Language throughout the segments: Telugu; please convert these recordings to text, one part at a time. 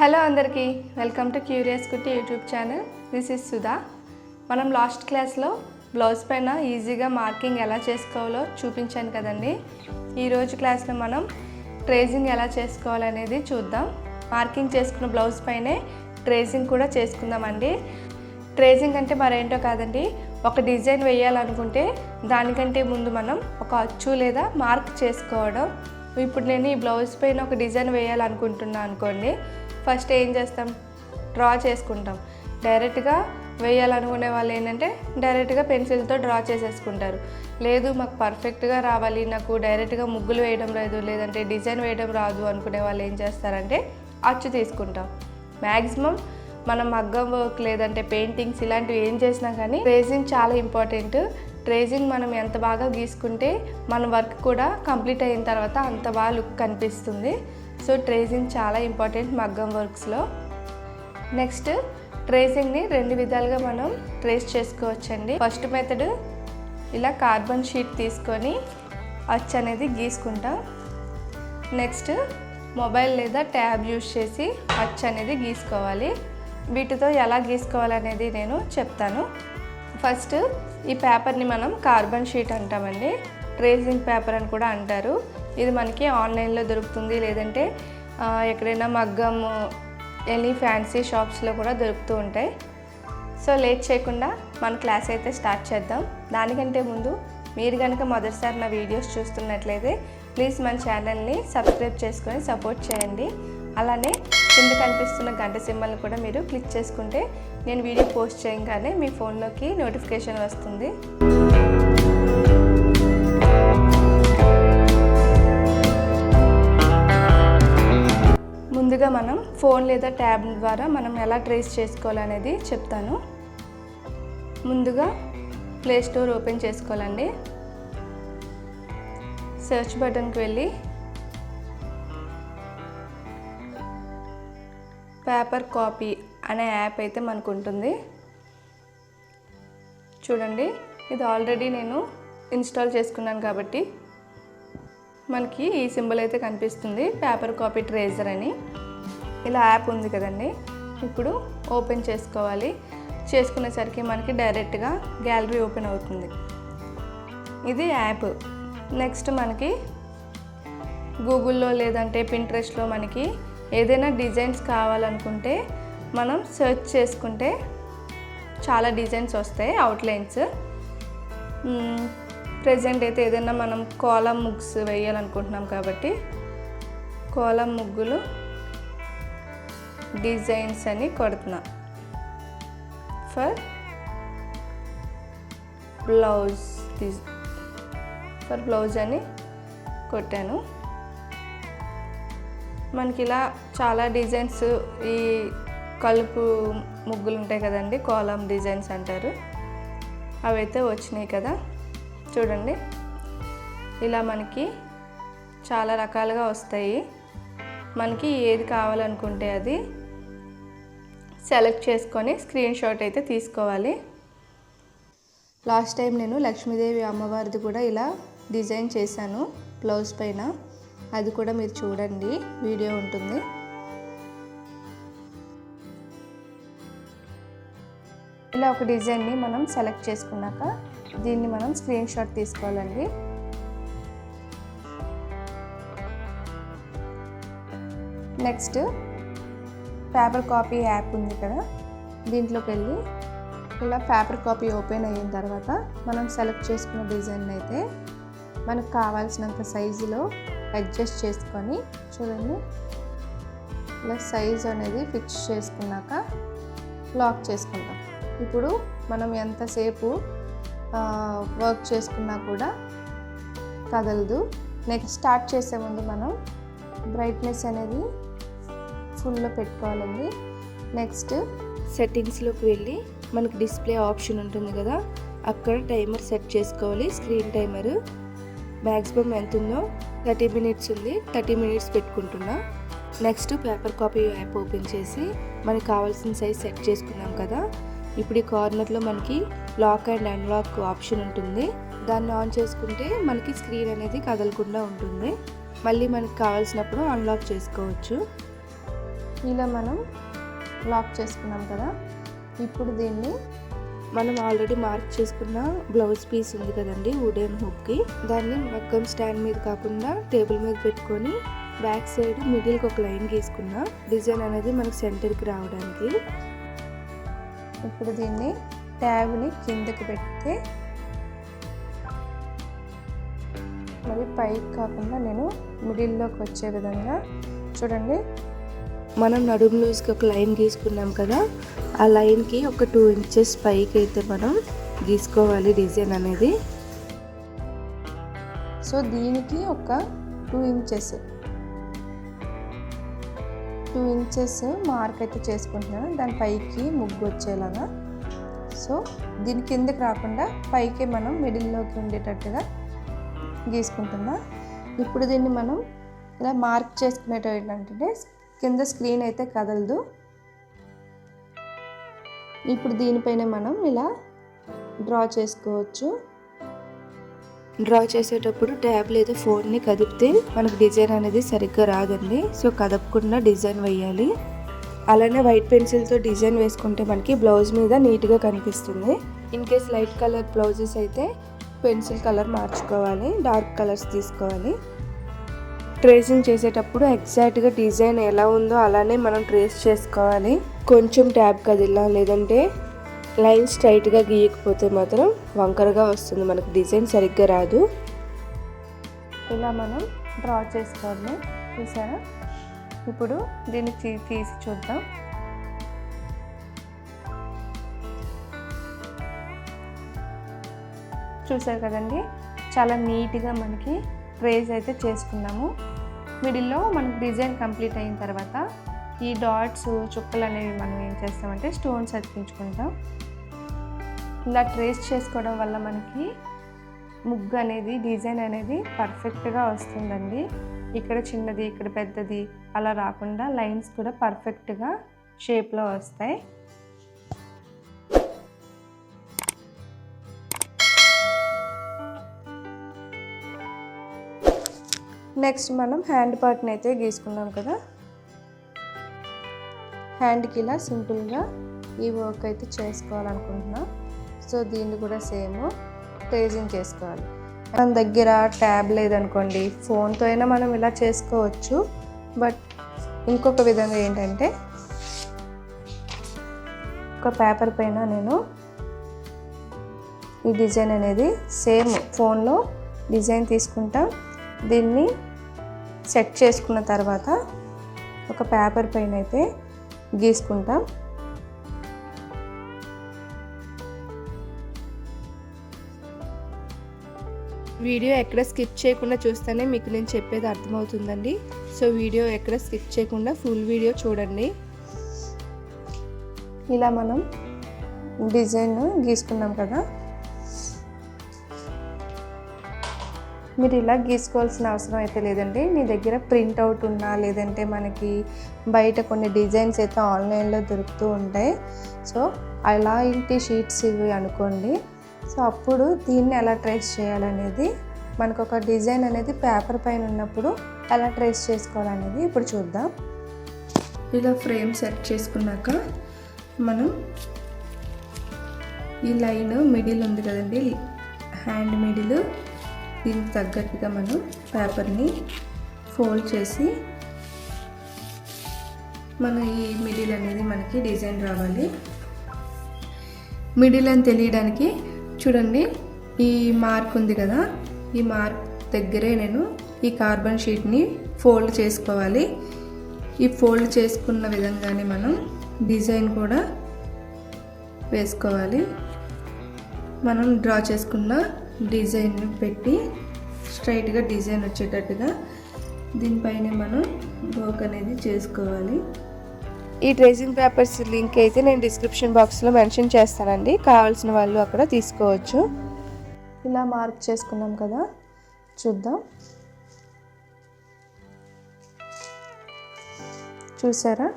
హలో అందరికీ welcome to curious Kutti YouTube channel. This is Sudha. మనం లాస్ట్ క్లాస్లో బ్లౌజ్ పైన ఈజీగా మార్కింగ్ ఎలా చేసుకోవాలో చూపించాను కదండి. ఈరోజు క్లాస్లో మనం ట్రేసింగ్ ఎలా చేసుకోవాలనేది చూద్దాం. మార్కింగ్ చేసుకున్న బ్లౌజ్ పైనే ట్రేసింగ్ కూడా చేసుకుందామండి. ట్రేసింగ్ అంటే మరేంటో కాదండి ఒక డిజైన్ వేయాలనుకుంటే దానికంటే ముందు మనం ఒక అచ్చు లేదా మార్క్ చేసుకోవడం. ఇప్పుడు నేను ఈ బ్లౌజ్ పైన ఒక డిజైన్ వేయాలనుకుంటున్నాను అనుకోండి ఫస్ట్ ఏం చేస్తాం? డ్రా చేసుకుంటాం. డైరెక్ట్గా వేయాలనుకునే వాళ్ళు ఏంటంటే డైరెక్ట్గా పెన్సిల్తో డ్రా చేసేసుకుంటారు. లేదు మాకు పర్ఫెక్ట్గా రావాలి నాకు డైరెక్ట్గా ముగ్గులు వేయడం లేదు లేదంటే డిజైన్ వేయడం రాదు అనుకునే వాళ్ళు ఏం చేస్తారంటే అచ్చు తీసుకుంటాం. మ్యాక్సిమం మనం మగ్గం వర్క్ లేదంటే పెయింటింగ్స్ ఇలాంటివి ఏం చేసినా కానీ ట్రేసింగ్ చాలా ఇంపార్టెంట్. ట్రేసింగ్ మనం ఎంత బాగా గీసుకుంటే మన వర్క్ కూడా కంప్లీట్ అయిన తర్వాత అంత బాగా లుక్ కనిపిస్తుంది. సో ట్రేసింగ్ చాలా ఇంపార్టెంట్ మగ్గం వర్క్స్లో. నెక్స్ట్ ట్రేసింగ్ని రెండు విధాలుగా మనం ట్రేస్ చేసుకోవచ్చండి. ఫస్ట్ మెథడ్ ఇలా కార్బన్ షీట్ తీసుకొని అచ్చు అనేది గీసుకుంటాం. నెక్స్ట్ మొబైల్ లేదా ట్యాబ్ యూజ్ చేసి అచ్చు అనేది గీసుకోవాలి. వీటితో ఎలా గీసుకోవాలనేది నేను చెప్తాను. ఫస్ట్ ఈ పేపర్ని మనం కార్బన్ షీట్ అంటామండి. ట్రేసింగ్ పేపర్ అని కూడా అంటారు. ఇది మనకి ఆన్లైన్లో దొరుకుతుంది. లేదంటే ఎక్కడైనా మగ్గం ఎనీ ఫ్యాన్సీ షాప్స్లో కూడా దొరుకుతూ ఉంటాయి. సో లేట్ చేయకుండా మన క్లాస్ అయితే స్టార్ట్ చేద్దాం. దానికంటే ముందు మీరు కనుక మొదటిసారి నా వీడియోస్ చూస్తున్నట్లయితే ప్లీజ్ మన ఛానల్ని సబ్స్క్రైబ్ చేసుకొని సపోర్ట్ చేయండి. అలానే కింద కనిపిస్తున్న గంట సింబల్ని కూడా మీరు క్లిక్ చేసుకుంటే నేను వీడియో పోస్ట్ చేయగానే మీ ఫోన్లోకి నోటిఫికేషన్ వస్తుంది. ముందుగా మనం ఫోన్ లేదా ట్యాబ్ ద్వారా మనం ఎలా ట్రేస్ చేసుకోవాలనేది చెప్తాను. ముందుగా ప్లే స్టోర్ ఓపెన్ చేసుకోవాలండి. సెర్చ్ బటన్కి వెళ్ళి పేపర్ కాపీ అనే యాప్ అయితే మనకు ఉంటుంది. చూడండి ఇది ఆల్రెడీ నేను ఇన్స్టాల్ చేసుకున్నాను కాబట్టి మనకి ఈ సింబల్ అయితే కనిపిస్తుంది పేపర్ కాపీ ట్రేజర్ అని. ఇలా యాప్ ఉంది కదండి. ఇప్పుడు ఓపెన్ చేసుకోవాలి. చేసుకునేసరికి మనకి డైరెక్ట్గా గ్యాలరీ ఓపెన్ అవుతుంది. ఇది యాప్. నెక్స్ట్ మనకి గూగుల్లో లేదంటే పింట్రెస్ట్లో మనకి ఏదైనా డిజైన్స్ కావాలనుకుంటే మనం సెర్చ్ చేసుకుంటే చాలా డిజైన్స్ వస్తాయి అవుట్లైన్స్. ప్రజెంట్ అయితే ఏదైనా మనం కోలం ముగ్స్ వేయాలనుకుంటున్నాం కాబట్టి కోలం ముగ్గులు డిజైన్స్ అని కొడుతున్నా. ఫర్ బ్లౌజ్ ఫర్ బ్లౌజ్ అని కొట్టాను. మనకి ఇలా చాలా డిజైన్స్ ఈ కలుపు ముగ్గులు ఉంటాయి కదండి కోలం డిజైన్స్ అంటారు. అవైతే వచ్చినాయి కదా. చూడండి. ఇలా మనకి చాలా రకాలుగా వస్తాయి. మనకి ఏది కావాలనుకుంటే అది సెలెక్ట్ చేసుకొని స్క్రీన్ షాట్ అయితే తీసుకోవాలి. లాస్ట్ టైం నేను లక్ష్మీదేవి అమ్మవారిది కూడా ఇలా డిజైన్ చేశాను బ్లౌజ్ పైన. అది కూడా మీరు చూడండి వీడియో ఉంటుంది. ఇలా ఒక డిజైన్ని మనం సెలెక్ట్ చేసుకున్నాక దీన్ని మనం స్క్రీన్ షాట్ తీసుకోవాలండి. నెక్స్ట్ పేపర్ కాపీ యాప్ ఉంది కదా దీంట్లోకి వెళ్ళి ఇలా పేపర్ కాపీ ఓపెన్ అయిన తర్వాత మనం సెలెక్ట్ చేసుకున్న డిజైన్ అయితే మనకు కావాల్సినంత సైజులో అడ్జస్ట్ చేసుకొని చూడండి. ఇలా సైజ్ అనేది ఫిక్స్ చేసుకున్నాక లాక్ చేసుకుంటాం. ఇప్పుడు మనం ఎంతసేపు వర్క్ చేసుకున్నా కూడా కదలదు. నెక్స్ట్ స్టార్ట్ చేసే ముందు మనం బ్రైట్నెస్ అనేది ఫుల్లో పెట్టుకోవాలండి. నెక్స్ట్ సెట్టింగ్స్లోకి వెళ్ళి మనకి డిస్ప్లే ఆప్షన్ ఉంటుంది కదా అక్కడ టైమర్ సెట్ చేసుకోవాలి. స్క్రీన్ టైమర్ మ్యాక్సిమం ఎంత ఉందో థర్టీ మినిట్స్ ఉంది. థర్టీ మినిట్స్ పెట్టుకుంటున్నా. Next paper copy app open చేసి మనకి కావాల్సిన సైజ్ సెట్ చేసుకున్నాం కదా ఇప్పుడు ఈ కార్నర్లో మనకి లాక్ అండ్ అన్లాక్ ఆప్షన్ ఉంటుంది. దాన్ని ఆన్ చేసుకుంటే మనకి స్క్రీన్ అనేది కదలకుండా ఉంటుంది. మళ్ళీ మనకి కావాల్సినప్పుడు అన్లాక్ చేసుకోవచ్చు. ఇలా మనం లాక్ చేసుకున్నాం కదా. ఇప్పుడు దీన్ని మనం ఆల్రెడీ మార్క్ చేసుకున్న బ్లౌజ్ పీస్ ఉంది కదండి వుడెన్ హుక్కి దాన్ని మగ్గం స్టాండ్ మీద కాకుండా టేబుల్ మీద పెట్టుకొని బ్యాక్ సైడ్ మిడిల్కి ఒక లైన్ గీసుకున్న డిజైన్ అనేది మనకు సెంటర్కి రావడానికి. ఇప్పుడు దీన్ని ట్యాబ్ని కిందకి పెడితే మరి పైకి కాకుండా నేను మిడిల్లోకి వచ్చే విధంగా చూడండి. మనం నడుము లూజ్కి ఒక లైన్ గీసుకున్నాం కదా ఆ లైన్కి ఒక టూ ఇంచెస్ పైకి అయితే మనం గీసుకోవాలి డిజైన్ అనేది. సో దీనికి ఒక two inches two inches mark అయితే చేసుకుంటున్నాను. దాని పైకి ముగ్గు వచ్చేలాగా. సో దీని కిందకి రాకుండా పైకి మనం మిడిల్లోకి ఉండేటట్టుగా గీసుకుంటున్నా. ఇప్పుడు దీన్ని మనం ఇలా మార్క్ చేసుకునేటంటే ఏంటంటే కింద స్క్రీన్ అయితే కదలదు. ఇప్పుడు దీనిపైన మనం ఇలా డ్రా చేసుకోవచ్చు. డ్రా చేసేటప్పుడు ట్యాబ్ లేదా ఫోన్ని కదిపితే మనకు డిజైన్ అనేది సరిగ్గా రాదండి. సో కదపకుండా డిజైన్ వేయాలి. అలానే వైట్ పెన్సిల్తో డిజైన్ వేసుకుంటే మనకి బ్లౌజ్ మీద నీట్గా కనిపిస్తుంది. In case light colour blouses అయితే పెన్సిల్ కలర్ మార్చుకోవాలి డార్క్ కలర్స్ తీసుకోవాలి. ట్రేసింగ్ చేసేటప్పుడు ఎగ్జాక్ట్గా డిజైన్ ఎలా ఉందో అలానే మనం ట్రేస్ చేసుకోవాలి. కొంచెం ట్యాబ్ కదిలా లేదంటే లైన్ స్ట్రైట్గా గీయకపోతే మాత్రం వంకరగా వస్తుంది. మనకు డిజైన్ సరిగ్గా రాదు. ఇలా మనం డ్రా చేసుకోవాలి. చూసారా? ఇప్పుడు దీన్ని తీ- తీసి చూద్దాం. చూసారు కదండి? చాలా నీట్గా మనకి ట్రేస్ అయితే చేసుకున్నాము. మిడిల్లో మనకి డిజైన్ కంప్లీట్ అయిన తర్వాత ఈ డాట్స్ చుక్కలు అనేవి మనం ఏం చేస్తామంటే స్టోన్స్ అతికించుకుంటాం. ఇలా ట్రేస్ చేసుకోవడం వల్ల మనకి ముగ్గు అనేది డిజైన్ అనేది పర్ఫెక్ట్గా వస్తుందండి. ఇక్కడ చిన్నది ఇక్కడ పెద్దది అలా రాకుండా లైన్స్ కూడా పర్ఫెక్ట్గా షేప్లో వస్తాయి. నెక్స్ట్ మనం హ్యాండ్ పార్ట్ని అయితే గీసుకున్నాం కదా. హ్యాండ్కి ఇలా సింపుల్గా ఈ వర్క్ అయితే చేసుకోవాలనుకుంటున్నాం. సో దీన్ని కూడా సేమ్ ట్రేజింగ్ చేసుకోవాలి. మన దగ్గర ట్యాబ్ లేదనుకోండి ఫోన్తో అయినా మనం ఇలా చేసుకోవచ్చు. బట్ ఇంకొక విధంగా ఏంటంటే ఒక పేపర్ పైన నేను ఈ డిజైన్ అనేది సేమ్ ఫోన్లో డిజైన్ తీసుకుంటాం. దీన్ని సెట్ చేసుకున్న తర్వాత ఒక పేపర్ పైన అయితే గీసుకుంటాం. వీడియో ఎక్కడ స్కిప్ చేయకుండా చూస్తేనే మీకు నేను చెప్పేది అర్థమవుతుందండి. సో వీడియో ఎక్కడ స్కిప్ చేయకుండా ఫుల్ వీడియో చూడండి. ఇలా మనం డిజైన్ గీసుకున్నాం కదా. మీరు ఇలా గీసుకోవాల్సిన అవసరం అయితే లేదండి. మీ దగ్గర ప్రింట్ అవుట్ ఉన్నా లేదంటే మనకి బయట కొన్ని డిజైన్స్ అయితే ఆన్లైన్లో దొరుకుతూ ఉంటాయి. సో అలాంటి షీట్స్ ఇవి అనుకోండి. సో అప్పుడు దీన్ని ఎలా ట్రేస్ చేయాలనేది మనకు ఒక డిజైన్ అనేది పేపర్ పైన ఉన్నప్పుడు ఎలా ట్రేస్ చేసుకోవాలనేది ఇప్పుడు చూద్దాం. ఇలా ఫ్రేమ్ సెట్ చేసుకున్నాక మనం ఈ లైన్ మిడిల్ ఉంది కదండి హ్యాండ్ మిడిల్. దీనికి తగ్గట్టుగా మనం పేపర్ని ఫోల్డ్ చేసి మన ఈ మిడిల్ అనేది మనకి డిజైన్ రావాలి. మిడిల్ అని తెలియడానికి చూడండి ఈ మార్క్ ఉంది కదా ఈ మార్క్ దగ్గరే నేను ఈ కార్బన్ షీట్ని ఫోల్డ్ చేసుకోవాలి. ఈ ఫోల్డ్ చేసుకున్న విధంగానే మనం డిజైన్ కూడా వేసుకోవాలి. మనం డ్రా చేసుకున్న డిజైన్ పెట్టి స్ట్రైట్గా డిజైన్ వచ్చేటట్టుగా దీనిపైన మనం వర్క్ అనేది చేసుకోవాలి. ఈ ట్రేసింగ్ పేపర్స్ లింక్ అయితే నేను డిస్క్రిప్షన్ బాక్స్లో మెన్షన్ చేస్తానండి. కావాల్సిన వాళ్ళు అక్కడ తీసుకోవచ్చు. ఇలా మార్క్ చేసుకున్నాం కదా చూద్దాం. చూసారా?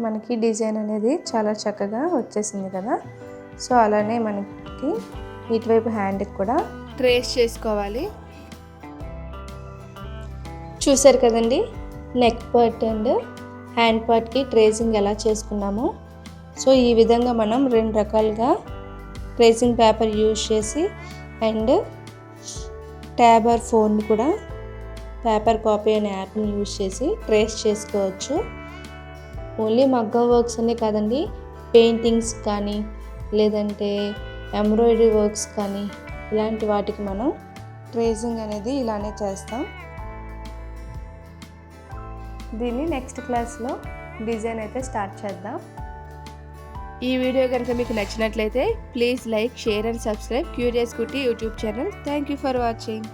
మనకి డిజైన్ అనేది చాలా చక్కగా వచ్చేసింది కదా. సో అలానే మనకి ఇటువైపు హ్యాండ్కి కూడా ట్రేస్ చేసుకోవాలి. చూసారు కదండి నెక్ పార్ట్ అండ్ హ్యాండ్ పార్ట్కి ట్రేసింగ్ ఎలా చేసుకున్నామో. సో ఈ విధంగా మనం రెండు రకాలుగా ట్రేసింగ్ పేపర్ యూజ్ చేసి అండ్ ట్యాబర్ ఫోన్ కూడా పేపర్ కాపీ అనే యాప్ని యూజ్ చేసి ట్రేస్ చేసుకోవచ్చు. ఓన్లీ మగ్గం వర్క్స్ అనే కాదండి పెయింటింగ్స్ కానీ లేదంటే ఎంబ్రాయిడరీ వర్క్స్ కానీ ఇలాంటి వాటికి మనం ట్రేసింగ్ అనేది ఇలానే చేస్తాం. దీన్ని నెక్స్ట్ క్లాస్లో డిజైన్ అయితే స్టార్ట్ చేద్దాం. ఈ వీడియో కనుక మీకు నచ్చినట్లయితే please like share and subscribe curious Kutti YouTube channel. Thank you for watching.